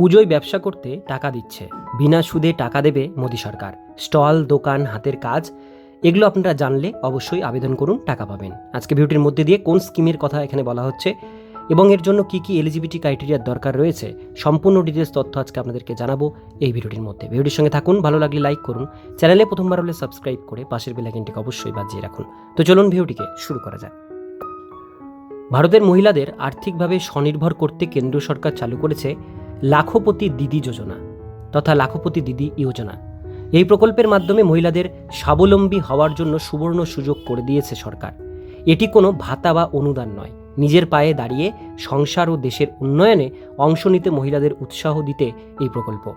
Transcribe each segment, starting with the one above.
পুজোয় ব্যবসা করতে টাকা দিচ্ছে। বিনা সুদে টাকা দেবে মোদী সরকার। স্টল, দোকান, হাতের কাজ, এগুলো আপনারা জানলে অবশ্যই আবেদন করুন, টাকা পাবেন। আজকে ভিডিওটির মধ্যে দিয়ে কোন স্কিমের কথা এখানে বলা হচ্ছে এবং এর জন্য কি কি এলিজিবিলিটি ক্রাইটেরিয়ার দরকার রয়েছে, সম্পূর্ণ ডিটেলস তথ্য আজকে আপনাদেরকে জানাব এই ভিডিওটির মধ্যে। ভিডিওটির সঙ্গে থাকুন, ভালো লাগলে লাইক করুন। চ্যানেলে প্রথমবার হলে সাবস্ক্রাইব করে পাশের বেলাইকনটিকে অবশ্যই বাজিয়ে রাখুন। তো চলুন ভিডিওটিকে শুরু করা যাক। ভারতের মহিলাদের আর্থিকভাবে স্বনির্ভর করতে কেন্দ্র সরকার চালু করেছে লাখপতি দিদি যোজনা তথা লাখপতি দিদি যোজনা এই প্রকল্পের মাধ্যমে মহিলাদের স্বাবলম্বী হওয়ার জন্য সুবর্ণ সুযোগ করে দিয়েছে সরকার। এটি কোনো ভাতা বা অনুদান নয়। নিজের পায়ে দাঁড়িয়ে সংসার ও দেশের উন্নয়নে অংশ নিতে মহিলাদের উৎসাহ দিতে এই প্রকল্প।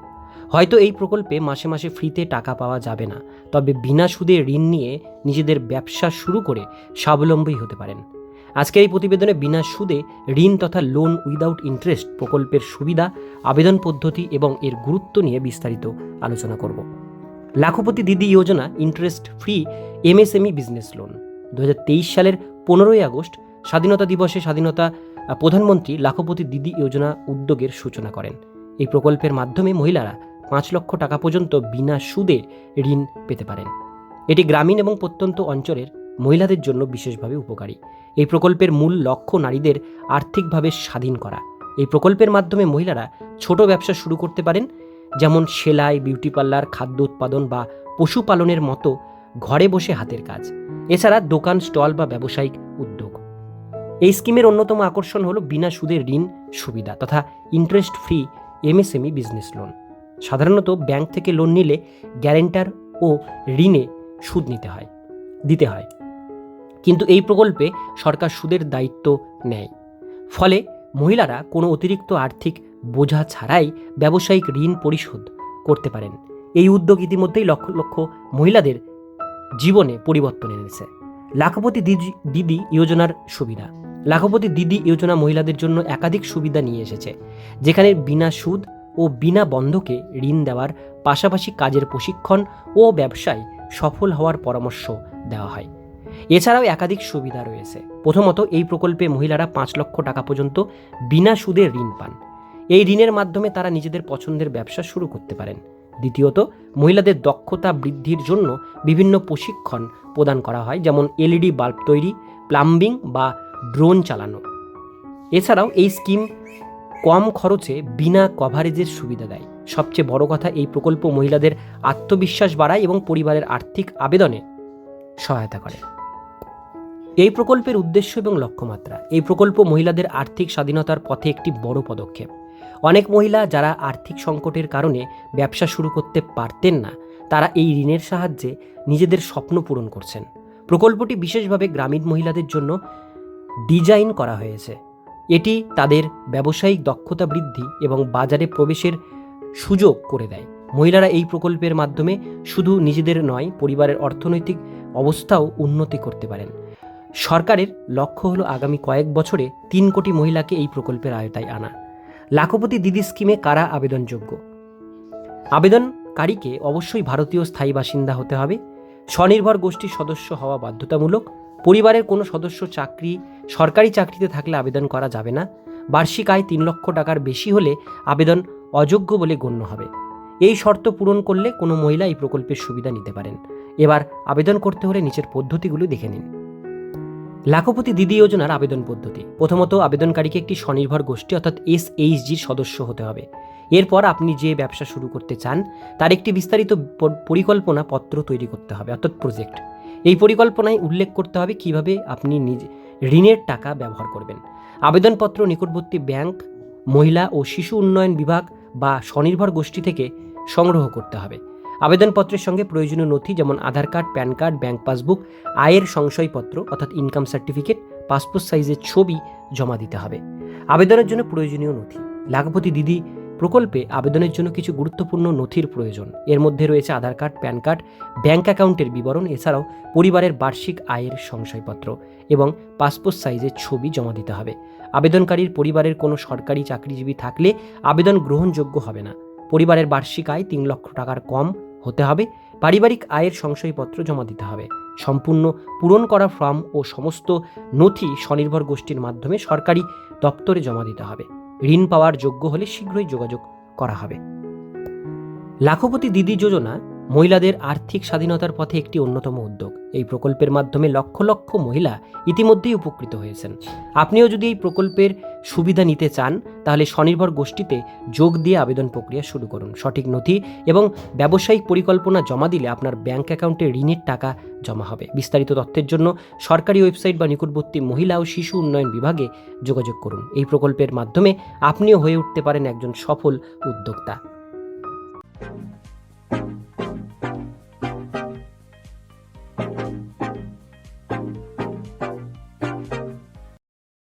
হয়তো এই প্রকল্পে মাসে মাসে ফ্রিতে টাকা পাওয়া যাবে না, তবে বিনা সুদে ঋণ নিয়ে নিজেদের ব্যবসা শুরু করে স্বাবলম্বী হতে পারেন। আজকের এই প্রতিবেদনে বিনা সুদে ঋণ তথা লোন উইদাউট ইন্টারেস্ট প্রকল্পের সুবিধা, আবেদন পদ্ধতি এবং এর গুরুত্ব নিয়ে বিস্তারিত আলোচনা করব। Lakhpati Didi Yojana interest free MSME business loan দু হাজার তেইশ সালের পনেরোই আগস্ট স্বাধীনতা দিবসে স্বাধীনতা প্রধানমন্ত্রী লাখপতি দিদি যোজনা উদ্যোগের সূচনা করেন। এই প্রকল্পের মাধ্যমে মহিলারা পাঁচ লক্ষ টাকা পর্যন্ত বিনা সুদে ঋণ পেতে পারেন। এটি গ্রামীণ এবং প্রত্যন্ত অঞ্চলের মহিলাদের জন্য বিশেষভাবে উপকারী। এই প্রকল্পের মূল লক্ষ্য নারীদের আর্থিকভাবে স্বাধীন করা। এই প্রকল্পের মাধ্যমে মহিলারা ছোট ব্যবসা শুরু করতে পারেন, যেমন সেলাই, বিউটি পার্লার, খাদ্য উৎপাদন বা পশুপালনের মতো ঘরে বসে হাতের কাজ। এছাড়া দোকান, স্টল বা ব্যবসায়িক উদ্যোগ। এই স্কিমের অন্যতম আকর্ষণ হলো বিনা সুদের ঋণ সুবিধা তথা interest free MSME business loan. সাধারণত ব্যাংক থেকে লোন নিলে গ্যারেন্টার ও ঋণে সুদ নিতে হয়, দিতে হয়। কিন্তু এই প্রকল্পে সরকার সুদের দায়িত্ব নেয়। ফলে মহিলারা কোনো অতিরিক্ত আর্থিক বোঝা ছাড়াই ব্যবসায়িক ঋণ পরিশোধ করতে পারেন। এই উদ্যোগ ইতিমধ্যেই লক্ষ লক্ষ মহিলাদের জীবনে পরিবর্তন এনেছে। লাখপতি দিদি দিদি যোজনার সুবিধা। লাখপতি দিদি যোজনা মহিলাদের জন্য একাধিক সুবিধা নিয়ে এসেছে, যেখানে বিনা সুদ ও বিনা বন্ধকে ঋণ দেওয়ার পাশাপাশি কাজের প্রশিক্ষণ ও ব্যবসায় সফল হওয়ার পরামর্শ দেওয়া হয়। এছাড়াও একাধিক সুবিধা রয়েছে। প্রথমত, এই প্রকল্পে মহিলারা পাঁচ লক্ষ টাকা পর্যন্ত বিনা সুদে ঋণ পান। এই ঋণের মাধ্যমে তারা নিজেদের পছন্দের ব্যবসা শুরু করতে পারেন। দ্বিতীয়ত, মহিলাদের দক্ষতা বৃদ্ধির জন্য বিভিন্ন প্রশিক্ষণ প্রদান করা হয়, যেমন এলইডি বাল্ব তৈরি, প্লাম্বিং বা ড্রোন চালানো। এছাড়াও এই স্কিম কম খরচে বিনা কভারেজের সুবিধা দেয়। সবচেয়ে বড় কথা, এই প্রকল্প মহিলাদের আত্মবিশ্বাস বাড়ায় এবং পরিবারের আর্থিক আবেদনে সহায়তা করে। এই প্রকল্পের উদ্দেশ্য এবং লক্ষ্যমাত্রা। এই প্রকল্প মহিলাদের আর্থিক স্বাধীনতার পথে একটি বড় পদক্ষেপ। অনেক মহিলা যারা আর্থিক সংকটের কারণে ব্যবসা শুরু করতে পারতেন না, তারা এই ঋণের সাহায্যে নিজেদের স্বপ্ন পূরণ করছেন। প্রকল্পটি বিশেষভাবে গ্রামীণ মহিলাদের জন্য ডিজাইন করা হয়েছে। এটি তাদের ব্যবসায়িক দক্ষতা বৃদ্ধি এবং বাজারে প্রবেশের সুযোগ করে দেয়। মহিলারা এই প্রকল্পের মাধ্যমে শুধু নিজেদের নয়, পরিবারের অর্থনৈতিক অবস্থাও উন্নতি করতে পারেন। সরকারের লক্ষ্য হলো আগামী কয়েক বছরে তিন কোটি মহিলাকে এই প্রকল্পের আয়তায় আনা। লাখপতি দিদি স্কিমে কারা আবেদনযোগ্য? আবেদনকারীকে অবশ্যই ভারতীয় স্থায়ী বাসিন্দা হতে হবে। স্বনির্ভর গোষ্ঠীর সদস্য হওয়া বাধ্যতামূলক। পরিবারের কোনো সদস্য চাকরি, সরকারি চাকরিতে থাকলে আবেদন করা যাবে না। বার্ষিক আয় তিন লক্ষ টাকার বেশি হলে আবেদন অযোগ্য বলে গণ্য হবে। এই শর্ত পূরণ করলে কোনো মহিলা এই প্রকল্পের সুবিধা নিতে পারেন। এবার আবেদন করতে হলে নিচের পদ্ধতিগুলো দেখে নিন। লাখপতি দিদি যোজনার আবেদন পদ্ধতি। প্রথমত, আবেদনকারীকে একটি স্বনির্ভর গোষ্ঠী অর্থাৎ এস এইচজির সদস্য হতে হবে। এরপর আপনি যে ব্যবসা শুরু করতে চান, তার একটি বিস্তারিত পরিকল্পনা পত্র তৈরি করতে হবে, অর্থাৎ প্রজেক্ট। এই পরিকল্পনায় উল্লেখ করতে হবে কীভাবে আপনি নিজে ঋণের টাকা ব্যবহার করবেন। আবেদনপত্র নিকটবর্তী ব্যাংক, মহিলা ও শিশু উন্নয়ন বিভাগ বা স্বনির্ভর গোষ্ঠী থেকে সংগ্রহ করতে হবে। আবেদনপত্রের সঙ্গে প্রয়োজনীয় নথি যেমন Aadhaar card, PAN card, bank passbook, আয়ের সংশয়পত্র অর্থাৎ ইনকাম সার্টিফিকেট, পাসপোর্ট সাইজের ছবি জমা দিতে হবে। আবেদনের জন্য প্রয়োজনীয় নথি। লাখপতি দিদি প্রকল্পে আবেদনের জন্য কিছু গুরুত্বপূর্ণ নথির প্রয়োজন। এর মধ্যে রয়েছে Aadhaar card, PAN card, bank অ্যাকাউন্টের বিবরণ, এছাড়াও পরিবারের বার্ষিক আয়ের সংশয়পত্র এবং পাসপোর্ট সাইজের ছবি জমা দিতে হবে। আবেদনকারীর পরিবারের কোনো সরকারি চাকরিজীবী থাকলে আবেদন গ্রহণযোগ্য হবে না। পরিবারের বার্ষিক আয় তিন লক্ষ টাকার কম হতে হবে। পারিবারিক আয়ের সংশয়পত্র জমা দিতে হবে। সম্পূর্ণ পূরণ করা ফর্ম ও সমস্ত নথি স্বনির্ভর গোষ্ঠীর মাধ্যমে সরকারি দপ্তরে জমা দিতে হবে। ঋণ পাওয়ার যোগ্য হলে শীঘ্রই যোগাযোগ করা হবে। লাখপতি দিদি যোজনা মহিলাদের আর্থিক স্বাধীনতার পথে একটি অন্যতম উদ্যোগ। এই প্রকল্পের মাধ্যমে লক্ষ লক্ষ মহিলা ইতিমধ্যেই উপকৃত হয়েছেন। আপনিও যদি এই প্রকল্পের সুবিধা নিতে চান, তাহলে স্বনির্ভর গোষ্ঠীতে যোগ দিয়ে আবেদন প্রক্রিয়া শুরু করুন। সঠিক নথি এবং ব্যবসায়িক পরিকল্পনা জমা দিলে আপনার ব্যাংক অ্যাকাউন্টে ঋণের টাকা জমা হবে। বিস্তারিত তথ্যের জন্য সরকারি ওয়েবসাইট বা নিকটবর্তী মহিলা ও শিশু উন্নয়ন বিভাগে যোগাযোগ করুন। এই প্রকল্পের মাধ্যমে আপনিও হয়ে উঠতে পারেন একজন সফল উদ্যোক্তা।